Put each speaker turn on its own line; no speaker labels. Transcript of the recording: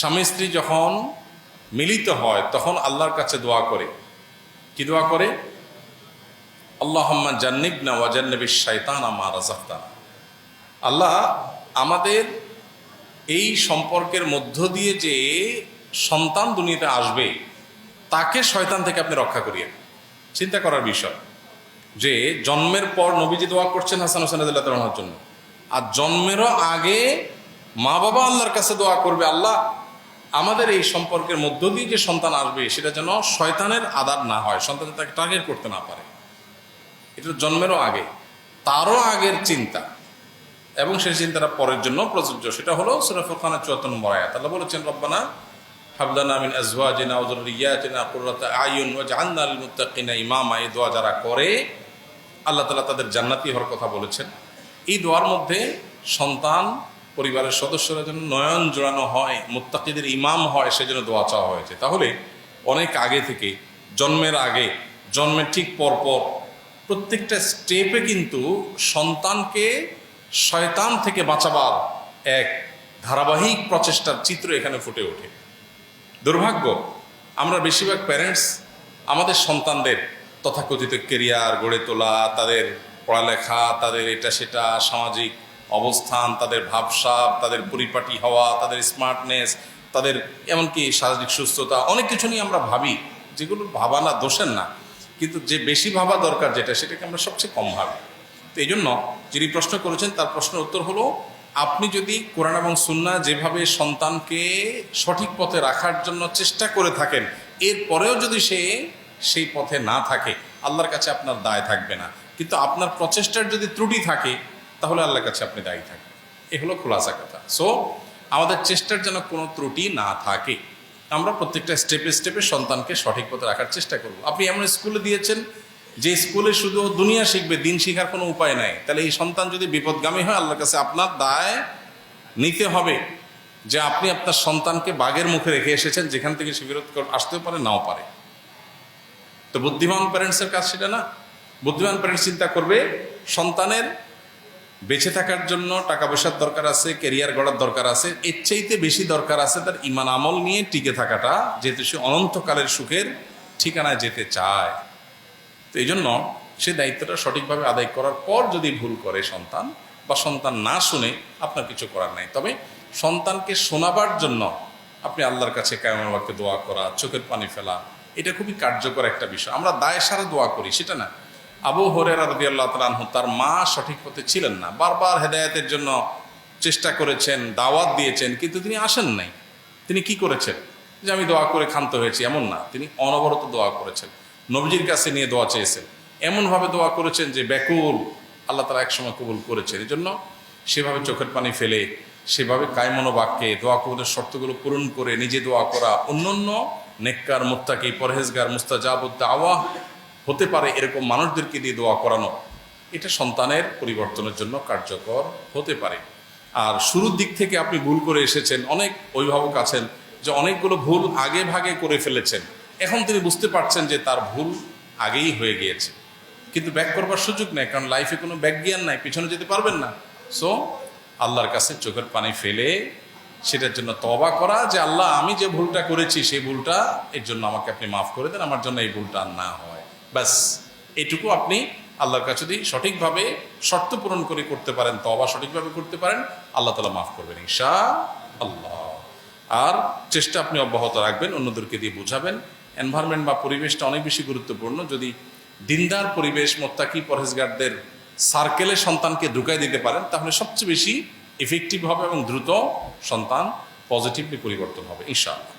স্বামী স্ত্রী যখন মিলিত হয়, তখন আল্লাহর কাছে দোয়া করে। কি দোয়া করে? আল্লাহম্মা জান্নিব না ওয়াজান্নবী শাইতান আমা রাজাক্তানা আল্লাহ আমাদের এই সম্পর্কের মধ্য দিয়ে যে সন্তান দুনিয়াতে আসবে, তাকে শয়তান থেকে আপনি রক্ষা করিয়েন চিন্তা করার বিষয় যে, জন্মের পর নবীজি দোয়া করছেন হাসান হোসেন আদিল্লাহর জন্য। আর জন্মেরও আগে মা বাবা আল্লাহর কাছে দোয়া করবে আল্লাহ আমাদের এই সম্পর্কের মধ্য দিয়ে যে সন্তান আসবে, সেটা যেন শয়তানের আদার না হয় সন্তান তাকে টার্গেট করতে না পারে। এটা জন্মেরও আগে, তারও আগের চিন্তা। এবং সেই চিন্তাটা পরের জন্য প্রযোজ্য। সেটা হলো সুরা খানের চুয়াত্তর নম্বর আয়াত। বলেছেন, রব্বানা হাবলানা যারা করে, আল্লাহ তাআলা তাদের জান্নাতি হওয়ার কথা বলেছেন। এই দোয়ার মধ্যে সন্তান পরিবারের সদস্যরা যেন নয়ন জোড়ানো হয়, মুত্তাকিদের ইমাম হয়, সেজন্য দোয়া চাওয়া হয়েছে। তাহলে অনেক আগে থেকে, জন্মের আগে, জন্মের ঠিক পর পর প্রত্যেকটা স্টেপে কিন্তু সন্তানকে শয়তান থেকে বাঁচাবার এক ধারাবাহিক প্রচেষ্টার চিত্র এখানে ফুটে ওঠে। দুর্ভাগ্য, আমরা বেশিরভাগ প্যারেন্টস আমাদের সন্তানদের তথাকথিত কেরিয়ার গড়ে তোলা, তাদের পড়ালেখা, তাদের এটা সেটা সামাজিক অবস্থান, তাদের ভাবসাব, তাদের পরিপাটি হওয়া, তাদের স্মার্টনেস তাদের এমনকি শারীরিক সুস্থতা, অনেক কিছু নিয়ে আমরা ভাবি। যেগুলো ভাবা না, দোষের না। কিন্তু যে বেশি ভাবা দরকার যেটা, সেটাকে আমরা সবচেয়ে কম ভাবি। তো এই জন্য যিনি প্রশ্ন করেছেন, তার প্রশ্নের উত্তর হলো, আপনি যদি কোরআন এবং সুন্না যেভাবে সন্তানকে সঠিক পথে রাখার জন্য চেষ্টা করে থাকেন এরপরেও যদি সে সেই পথে না থাকে, আল্লাহর কাছে আপনার দায় থাকবে না। কিন্তু আপনার প্রচেষ্টার যদি ত্রুটি থাকে তাহলে আল্লাহর কাছে আপনি দায়ী থাকবেন। এ হলো খোলাসা কথা। সো আমাদের চেষ্টার যেন কোনো ত্রুটি না থাকে। আমরা প্রত্যেকটা স্টেপে স্টেপে সন্তানকে সঠিক পথে রাখার চেষ্টা করব। আপনি এমন স্কুলে দিয়েছেন, যে স্কুলে শুধু দুনিয়া শিখবে, দিন শেখার কোনো উপায় নাই। তাহলে এই সন্তান যদি বিপদগামী হয়, আল্লাহর কাছে আপনার দায় নিতে হবে যে আপনি আপনার সন্তানকে বাঘের মুখে রেখে এসেছেন, যেখান থেকে সে বিরোধ আসতেও পারে, নাও পারে। তো বুদ্ধিমান প্যারেন্টসের কাজ সেটা না। বুদ্ধিমান প্যারেন্টস চিন্তা করবে, সন্তানের বেঁচে থাকার জন্য টাকা পয়সার দরকার আছে কেরিয়ার গড়ার দরকার আছে, এর চাইতে বেশি দরকার আছে তার ইমান আমল নিয়ে টিকে থাকাটা, যেহেতু সে অনন্তকালের সুখের ঠিকানায় যেতে চায়। তো এই জন্য সে দায়িত্বটা সঠিকভাবে আদায় করার পর যদি ভুল করে সন্তান বা সন্তান না শুনে, আপনার কিছু করার নাই। তবে সন্তানকে শোনাবার জন্য আপনি আল্লাহর কাছে কায়মাবাকে দোয়া করা, চোখের পানি ফেলা, এটা খুবই কার্যকর একটা বিষয়। আমরা দায় সারা দোয়া করি, সেটা না। আবু হরেরা রবি আল্লাহ তালাহ তার মা সঠিক পথে ছিলেন না। বারবার হেদায়তের জন্য চেষ্টা করেছেন, দাওয়াত দিয়েছেন, কিন্তু তিনি আসেন নাই। তিনি কি করেছেন? যে আমি দোয়া করে ক্ষান্ত হয়েছি, এমন না। তিনি অনবরত দোয়া করেছেন। নবজির কাছে নিয়ে দোয়া চেয়েছেন। এমনভাবে দোয়া করেছেন যে ব্যাকুল, আল্লাহ তারা একসময় কবুল করেছেন। এই জন্য সেভাবে চোখের পানি ফেলে, সেভাবে কায়মনো বাক্যে দোয়া কবুলের শর্তগুলো পূরণ করে নিজে দোয়া করা অন্য অন্যান্য নেককার, মুত্তাকি, পরহেজগার মুস্তাজাবুদ্দা আওয়া হতে পারে এরকম মানুষদেরকে দিয়ে দোয়া করানো। এটা সন্তানের পরিবর্তনের জন্য কার্যকর হতে পারে। আর শুরুর দিক থেকে আপনি ভুল করে এসেছেন, অনেক অভিভাবক আছেন যে অনেকগুলো ভুল আগে ভাগে করে ফেলেছেন। এখন তিনি বুঝতে পারছেন যে তার ভুল আগেই হয়ে গিয়েছে। কিন্তু ব্যাক করবার সুযোগ নেই, কারণ লাইফে কোনো ব্যাক জ্ঞান নাই, পিছনে যেতে পারবেন না। সো আল্লাহর কাছে চোখের পানি ফেলে সেটার জন্য তবা করা যে, আল্লাহ, আমি যে ভুলটা করেছি, সেই ভুলটা, এর জন্য আমাকে আপনি মাফ করে দেন, আমার জন্য এই ভুলটা না হয়। ব্যাস, এটুকু আপনি আল্লাহর কাছে যদি সঠিকভাবে শর্ত পূরণ করে করতে পারেন তবা সঠিকভাবে করতে পারেন, আল্লাহ তালা মাফ করবেন ঈশা আল্লাহ আর চেষ্টা আপনি অব্যাহত রাখবেন, অন্যদেরকে দিয়ে বোঝাবেন। এনভায়রনমেন্ট বা পরিবেশটা অনেক বেশি গুরুত্বপূর্ণ। যদি দিনদার পরিবেশ, মোত্তাকি পরহেজগারদের সার্কেলে সন্তানকে ঢুকাই দিতে পারেন, তাহলে সবচেয়ে বেশি ইফেক্টিভ হবে এবং দ্রুত সন্তান পজিটিভলি পরিবর্তন হবে, ইনশাআল্লাহ।